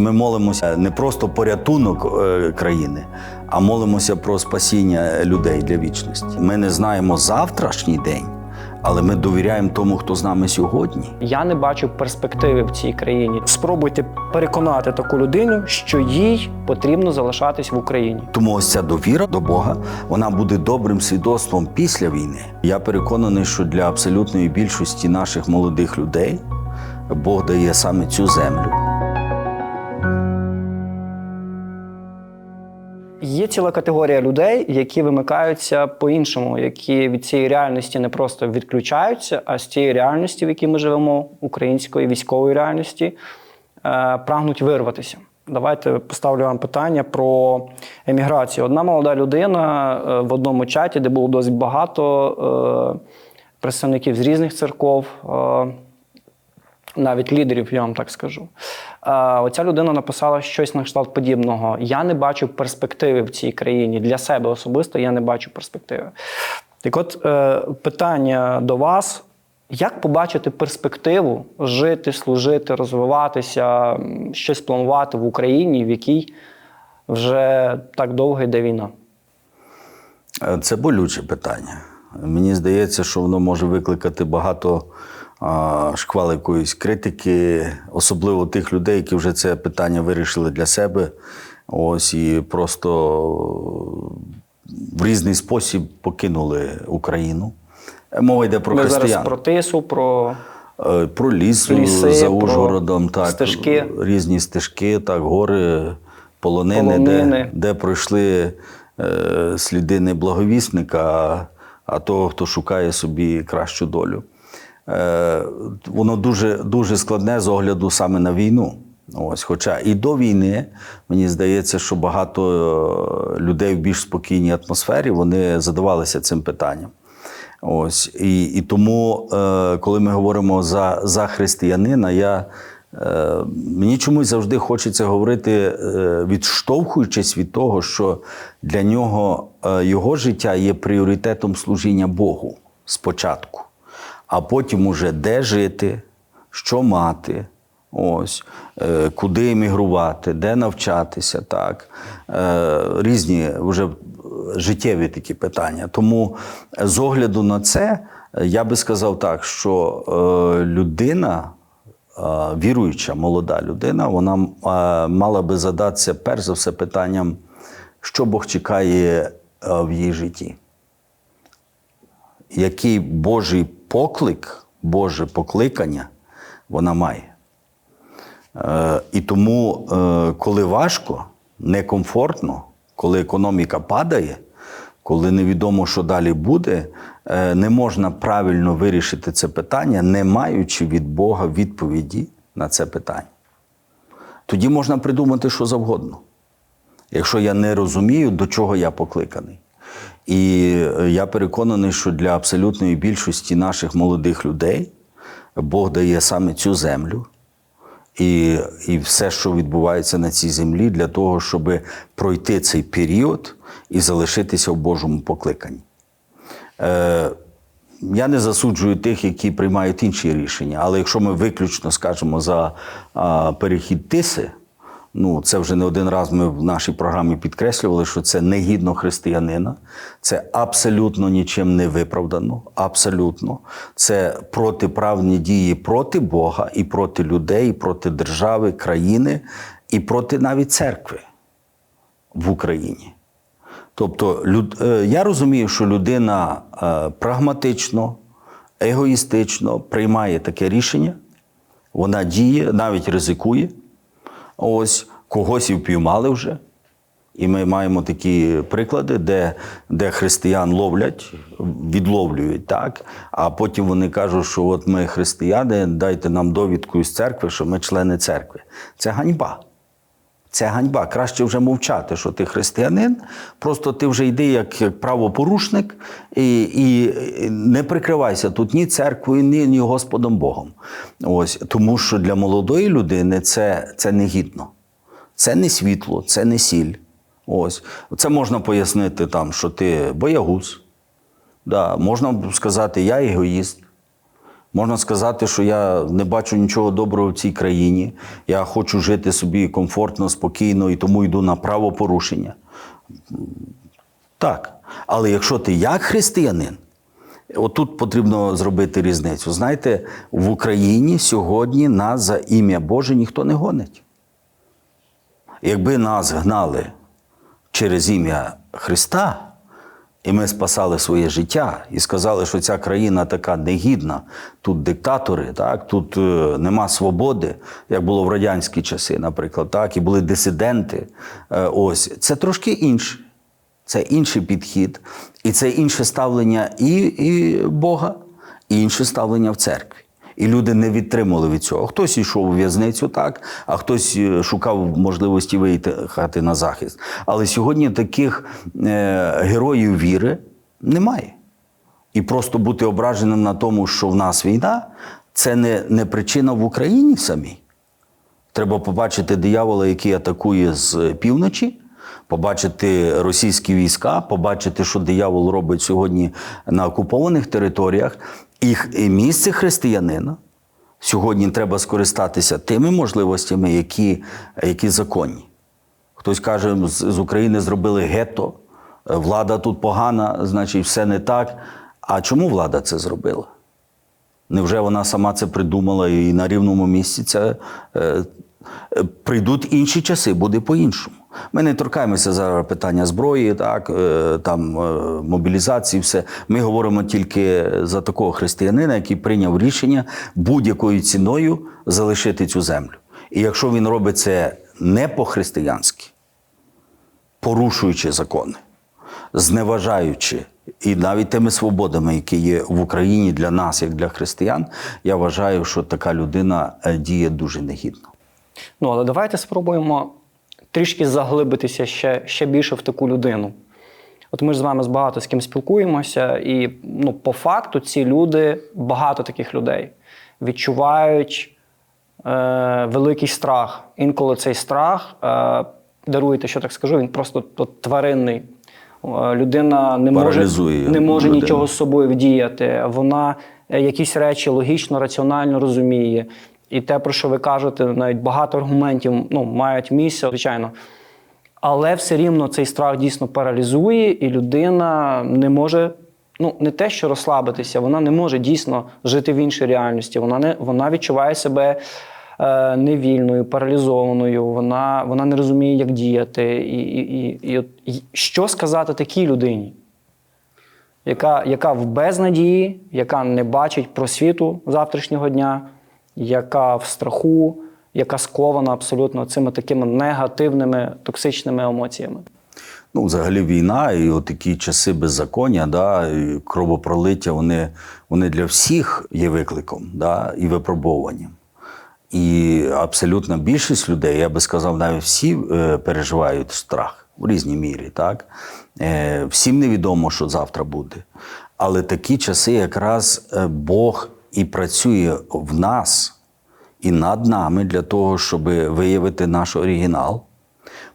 Ми молимося не просто порятунок е, країни, а молимося про спасіння людей для вічності. Ми не знаємо завтрашній день, але ми довіряємо тому, хто з нами сьогодні. Я не бачу перспективи в цій країні. Спробуйте переконати таку людину, що їй потрібно залишатись в Україні. Тому ось ця довіра до Бога вона буде добрим свідоцтвом після війни. Я переконаний, що для абсолютної більшості наших молодих людей Бог дає саме цю землю. Є ціла категорія людей, які вимикаються по-іншому, які від цієї реальності не просто відключаються, а з цієї реальності, в якій ми живемо, української військової реальності, е, прагнуть вирватися. Давайте поставлю вам питання про еміграцію. Одна молода людина е, в одному чаті, де було досить багато е, представників з різних церков. Навіть лідерів, я вам так скажу. Оця людина написала щось на кшталт подібного. Я не бачу перспективи в цій країні. Для себе особисто я не бачу перспективи. Так от е, питання до вас: як побачити перспективу жити, служити, розвиватися, щось планувати в Україні, в якій вже так довго йде війна? Е, Це болюче питання. Мені здається, що воно може викликати багато шквал якоїсь критики, особливо тих людей, які вже це питання вирішили для себе. Ось і просто в різний спосіб покинули Україну. Е, Мова йде про Ми зараз про тису, про Е, Про ліс Ліси, за про Ужгородом, так, стежки. різні стежки, так, гори, полонини, Полонини. Де, де пройшли е, сліди не благовісника, а, а того, хто шукає собі кращу долю. Е, воно дуже, дуже складне з огляду саме на війну. Ось, хоча і до війни, мені здається, що багато е, людей в більш спокійній атмосфері вони задавалися цим питанням. Ось і, і тому, е, коли ми говоримо за, за християнина, я, мені чомусь завжди хочеться говорити, відштовхуючись від того, що для нього його життя є пріоритетом служіння Богу спочатку, а потім уже де жити, що мати. Ось, е, куди емігрувати, де навчатися, так. Е, різні вже життєві такі питання. Тому е, з огляду на це, я би сказав так, що людина, віруюча молода людина, вона мала би задатися перш за все питанням, що Бог чекає в її житті який Божий поклик, Боже покликання вона має. Е, і тому, е, коли важко, некомфортно, коли економіка падає, коли невідомо, що далі буде, е, не можна правильно вирішити це питання, не маючи від Бога відповіді на це питання. Тоді можна придумати що завгодно якщо я не розумію, до чого я покликаний. І е, я переконаний, що для абсолютної більшості наших молодих людей Бог дає саме цю землю і, і все, що відбувається на цій землі, для того, щоб пройти цей період і залишитися в Божому покликанні. Е, я не засуджую тих, які приймають інші рішення, але якщо ми виключно скажемо за а, перехід тиси, ну це вже не один раз ми в нашій програмі підкреслювали, що це негідно християнина, це абсолютно нічим не виправдано. Абсолютно, це протиправні дії проти Бога і проти людей, і проти держави, країни, і проти навіть церкви в Україні. Тобто, е, я розумію, що людина е, прагматично, егоїстично приймає таке рішення, вона діє, навіть ризикує. Ось когось і впіймали вже. І ми маємо такі приклади, де, де християн ловлять, відловлюють, так? а потім вони кажуть, що от ми християни, дайте нам довідку із церкви, що ми члени церкви. Це ганьба. Це ганьба. Краще вже мовчати, що ти християнин. Просто ти вже йди як, правопорушник і, і не прикривайся тут ні церквою, ні, ні Господом Богом. Ось, тому що для молодої людини це, це негідно. Це не світло, це не сіль. Ось. Це можна пояснити, там, що ти боягуз. Да. Можна сказати, я егоїст. Можна сказати, що я не бачу нічого доброго в цій країні. Я хочу жити собі комфортно, спокійно і тому йду на правопорушення. Так. Але якщо ти як християнин, отут потрібно зробити різницю. Знаєте, в Україні сьогодні нас за ім'я Боже ніхто не гонить. Якби нас гнали через ім'я Христа, і ми спасали своє життя і сказали, що ця країна така негідна, тут диктатори, так, тут е, нема свободи, як було в радянські часи, наприклад, так, і були дисиденти. Е, ось це трошки інше. Це інший підхід, і це інше ставлення і, і Бога, і інше ставлення в церкві. І люди не відтримали від цього. Хтось йшов у в'язницю, так, а хтось е, шукав можливості виїхати на захист. Але сьогодні таких е, героїв віри немає. І просто бути ображеним на тому, що в нас війна, це не, не причина в Україні самій. Треба побачити диявола, який атакує з півночі, побачити російські війська, побачити, що диявол робить сьогодні на окупованих територіях. І місце християнина сьогодні треба скористатися тими можливостями, які, які законні. Хтось каже, з, з України зробили гетто, влада тут погана, значить, все не так. А чому влада це зробила? Невже вона сама це придумала і на рівному місці це е, прийдуть інші часи, буде по-іншому. Ми не торкаємося зараз питання зброї, так, е, там, е, мобілізації, все. Ми говоримо тільки за такого християнина, який прийняв рішення будь-якою ціною залишити цю землю. І якщо він робить це не по-християнськи, порушуючи закони, зневажаючи і навіть тими свободами, які є в Україні для нас, як для християн, я вважаю, що така людина е, діє дуже негідно. Ну, але давайте спробуємо трішки заглибитися ще, ще більше в таку людину. От ми ж з вами з багато з ким спілкуємося, і ну, по факту ці люди, багато таких людей, відчувають е, великий страх. Інколи цей страх, е, даруйте, що так скажу, він просто от, тваринний. Е, Людина не може, не може людину. нічого з собою вдіяти. Вона е, якісь речі логічно, раціонально розуміє. І те, про що ви кажете, навіть багато аргументів ну, мають місце, звичайно. Але все рівно цей страх дійсно паралізує, і людина не може, ну не те, що розслабитися, вона не може дійсно жити в іншій реальності. Вона не вона відчуває себе е, невільною, паралізованою. Вона, вона не розуміє, як діяти. І, і, і, і, от, і що сказати такій людині, яка, яка в безнадії, яка не бачить просвіту завтрашнього дня, яка в страху, яка скована абсолютно цими такими негативними, токсичними емоціями. Ну, взагалі, війна і такі часи беззаконня, да, і кровопролиття, вони, вони для всіх є викликом да, і випробуванням. І абсолютна більшість людей, я би сказав, навіть всі е, переживають страх в різній мірі. Так? Е, всім невідомо, що завтра буде. Але такі часи якраз е, Бог і працює в нас і над нами для того, щоб виявити наш оригінал,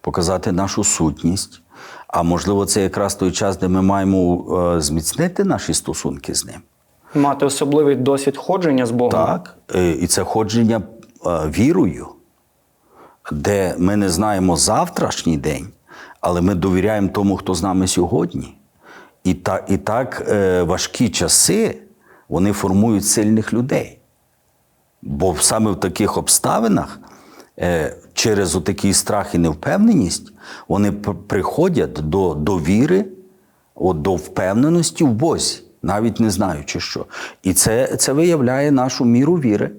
показати нашу сутність. А можливо, це якраз той час, де ми маємо е, зміцнити наші стосунки з ним. Мати особливий досвід ходження з Богом. Так, е, і це ходження е, вірою, де ми не знаємо завтрашній день, але ми довіряємо тому, хто з нами сьогодні. І так, і так важкі часи вони формують сильних людей. Бо саме в таких обставинах, е, через отакий страх і невпевненість, вони приходять до довіри, до впевненості в Бозі, навіть не знаючи що. І це, це виявляє нашу міру віри.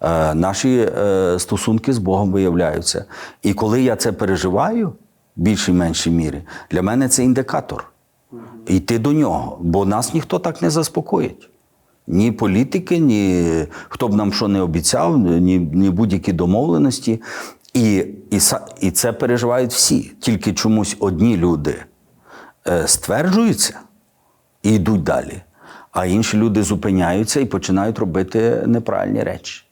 Е, наші е, стосунки з Богом виявляються. І коли я це переживаю, в більшій меншій мірі, для мене це індикатор. Йти до нього, бо нас ніхто так не заспокоїть. Ні політики, ні хто б нам що не обіцяв, ні, ні будь-які домовленості. І, і, і це переживають всі. Тільки чомусь одні люди е, стверджуються і йдуть далі, а інші люди зупиняються і починають робити неправильні речі.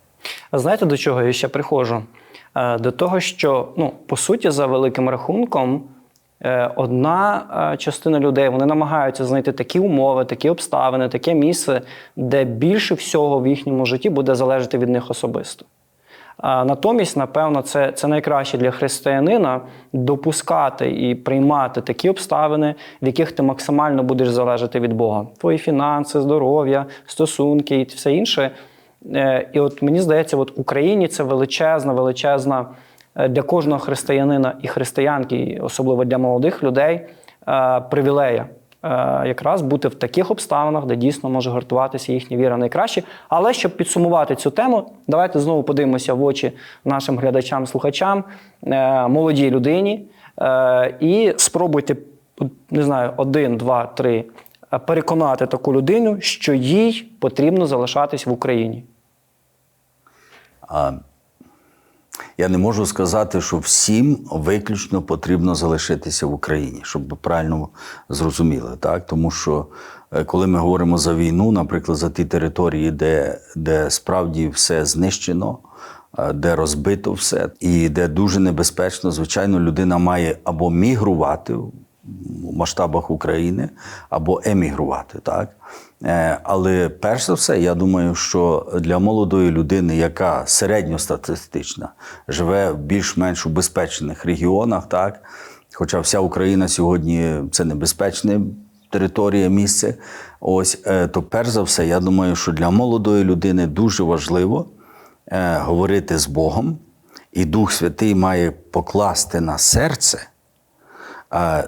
А знаєте, до чого я ще приходжу? Е, До того, що, ну, по суті, за великим рахунком, Одна е, частина людей вони намагаються знайти такі умови, такі обставини, таке місце, де більше всього в їхньому житті буде залежати від них особисто. Натомість, напевно, це, це найкраще для християнина допускати і приймати такі обставини, в яких ти максимально будеш залежати від Бога. Твої фінанси, здоров'я, стосунки і все інше. Е, І от мені здається, от Україні це величезна, величезна е, для кожного християнина і християнки, особливо для молодих людей, е, привілея. Е, Якраз бути в таких обставинах, де дійсно може гартуватися їхня віра найкраще. Але щоб підсумувати цю тему, давайте знову подивимося в очі нашим глядачам, слухачам, е, молодій людині, е, і спробуйте, не знаю, один, два, три, е, переконати таку людину, що їй потрібно залишатись в Україні. Я не можу сказати, що всім виключно потрібно залишитися в Україні, щоб ви правильно зрозуміли. Так? Тому що е, коли ми говоримо за війну, наприклад, за ті території, де, де справді все знищено, е, де розбито все, і де дуже небезпечно, звичайно, людина має або мігрувати масштабах України, або емігрувати. Так? Е, Але перш за все, я думаю, що для молодої людини, яка середньостатистична, живе в більш-менш у безпечних регіонах, так? хоча вся Україна сьогодні це небезпечне територія, місце, ось, е, то перш за все, я думаю, що для молодої людини дуже важливо е, говорити з Богом, і Дух Святий має покласти на серце,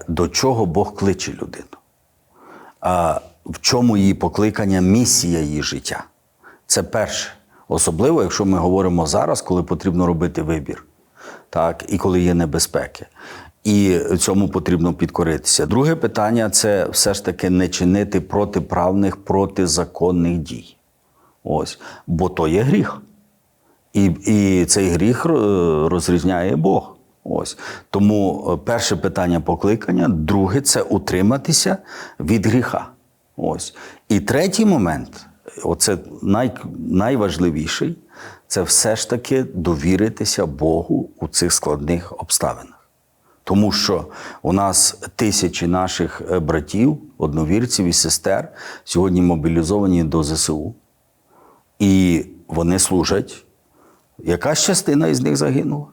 до чого Бог кличе людину в чому її покликання, місія її життя. Це перше. Особливо, якщо ми говоримо зараз, коли потрібно робити вибір, так, і коли є небезпеки. І цьому потрібно підкоритися. Друге питання це все ж таки не чинити протиправних, протизаконних дій. Ось. Бо то є гріх. І, і цей гріх е, розрізняє Бог. Ось. Тому е, перше питання покликання, друге це утриматися від гріха. Ось. І третій момент, оце най, найважливіший, це все ж таки довіритися Богу у цих складних обставинах. Тому що у нас тисячі наших е, братів, одновірців і сестер сьогодні мобілізовані до ЗСУ. І вони служать. Якась частина із них загинула,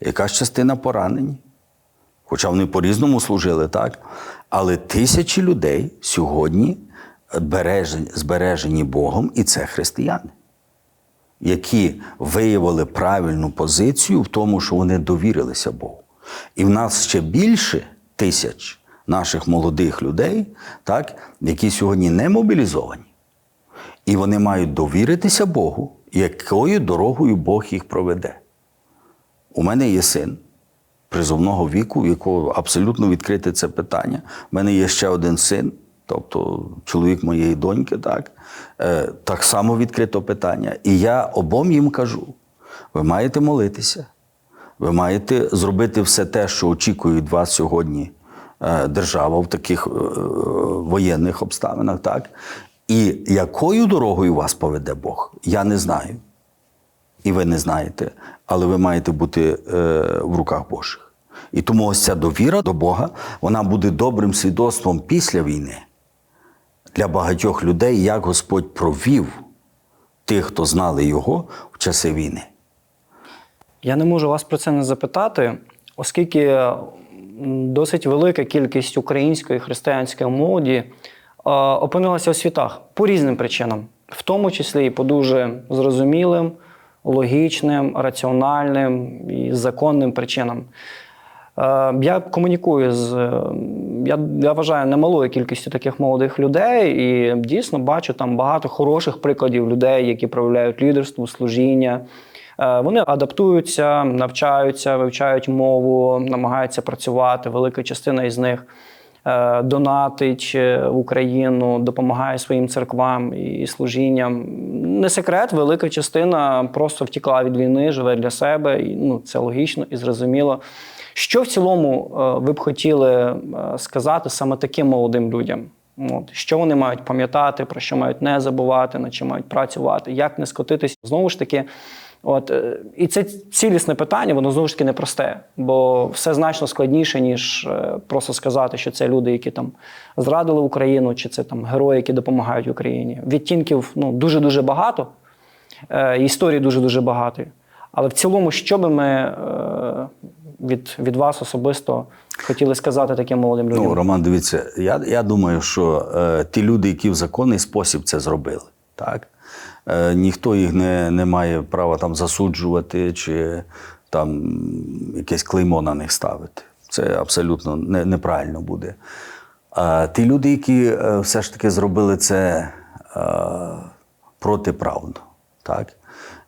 якась частина поранені. Хоча вони по-різному служили, так? Але тисячі людей сьогодні бережені, збережені Богом, і це християни, які виявили правильну позицію в тому, що вони довірилися Богу. І в нас ще більше тисяч наших молодих людей, так, які сьогодні не мобілізовані. І вони мають довіритися Богу, якою дорогою Бог їх проведе. У мене є син призовного віку, у якого абсолютно відкрите це питання. У мене є ще один син, тобто чоловік моєї доньки, так, е, так само відкрито питання. І я обом їм кажу: ви маєте молитися, ви маєте зробити все те, що очікує від вас сьогодні е, держава в таких е, воєнних обставинах, так? І якою дорогою вас поведе Бог, я не знаю. І ви не знаєте, але ви маєте бути е, в руках Божих. І тому ось ця довіра до Бога, вона буде добрим свідоцтвом після війни для багатьох людей, як Господь провів тих, хто знали його в часи війни. Я не можу вас про це не запитати, оскільки досить велика кількість української християнської молоді е, опинилася у світах по різним причинам, в тому числі і по дуже зрозумілим, логічним, раціональним і законним причинам. Е, Я комунікую з е, я, я вважаю немалою кількістю таких молодих людей, і дійсно бачу там багато хороших прикладів людей, які проявляють лідерство, служіння. Е, Вони адаптуються, навчаються, вивчають мову, намагаються працювати. Велика частина із них донатить е, в Україну, допомагає своїм церквам і служінням. Не секрет, велика частина просто втікла від війни, живе для себе. І, ну, це логічно і зрозуміло. Що в цілому е, ви б хотіли е, сказати саме таким молодим людям? От, що вони мають пам'ятати, про що мають не забувати, над чим мають працювати, як не скотитись? Знову ж таки, От, е, і це цілісне питання, воно знову ж таки непросте, бо все значно складніше, ніж е, просто сказати, що це люди, які там зрадили Україну, чи це там герої, які допомагають Україні. Відтінків ну, дуже-дуже багато, е, історії дуже-дуже багато. Але в цілому, що би ми від, від вас особисто хотіли сказати таким молодим людям? Ну, Роман, дивіться, я, я думаю, що е, ті люди, які в законний спосіб це зробили, так? Е, ніхто їх не, не має права там засуджувати чи там якесь клеймо на них ставити. Це абсолютно не, неправильно буде. А ті люди, які е, все ж таки зробили це е, протиправно, так?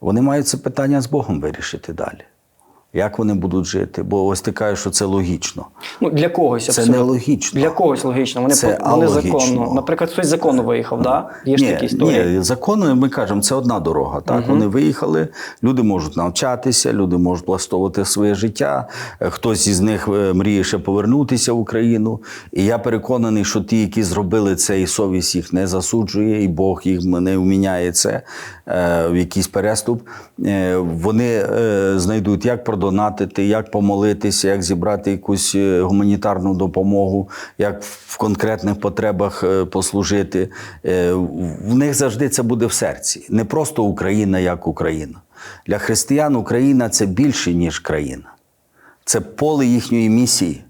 вони мають це питання з Богом вирішити далі. Як вони будуть жити? Бо ось ти кажеш, що це логічно. Ну, для когось Це абсолютно. нелогічно. Для когось логічно. Вони, Це по- вони алогічно. законно. Наприклад, хтось законно виїхав, да? Є ж ні, такі історії. Ні, законно ми кажемо, це одна дорога. Так, вони виїхали, люди можуть навчатися, люди можуть влаштовувати своє життя. Е, Хтось із них е, мріє ще повернутися в Україну. І я переконаний, що ті, які зробили це, і совість їх не засуджує, і Бог їх не вміняє це е, в якийсь переступ. Вони знайдуть, як продонатити, як помолитися, як зібрати якусь е, гуманітарну допомогу, як в конкретних потребах е, послужити. Е, В них завжди це буде в серці. Не просто Україна як Україна. Для християн Україна це більше, ніж країна. Це поле їхньої місії.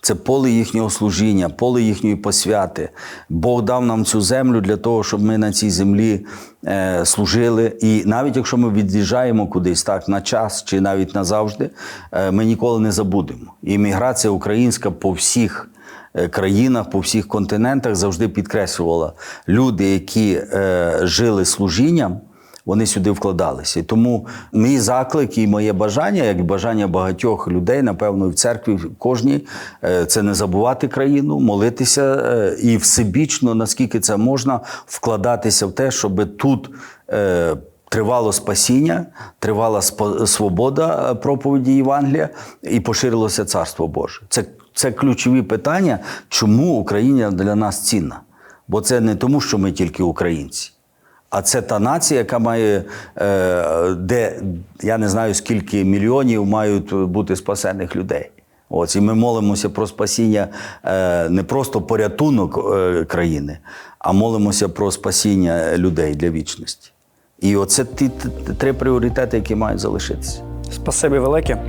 Це поле їхнього служіння, поле їхньої посвяти. Бог дав нам цю землю для того, щоб ми на цій землі е, служили. І навіть якщо ми від'їжджаємо кудись так на час чи навіть назавжди, е, ми ніколи не забудемо. І міграція українська по всіх е, країнах, по всіх континентах завжди підкреслювала люди, які е, жили служінням вони сюди вкладалися. І тому мій заклик і моє бажання, як бажання багатьох людей, напевно, і в церкві кожній, е, це не забувати країну, молитися е, і всебічно, наскільки це можна, вкладатися в те, щоб тут. е, Тривало спасіння, тривала свобода проповіді Євангелія і поширилося Царство Боже. Це, це ключові питання, чому Україна для нас цінна. Бо це не тому, що ми тільки українці. А це та нація, яка має, е, де я не знаю скільки мільйонів мають бути спасених людей. Ось і ми молимося про спасіння е, не просто порятунок е, країни, а молимося про спасіння людей для вічності. І оце ті три пріоритети, які мають залишитися. Спасибі велике.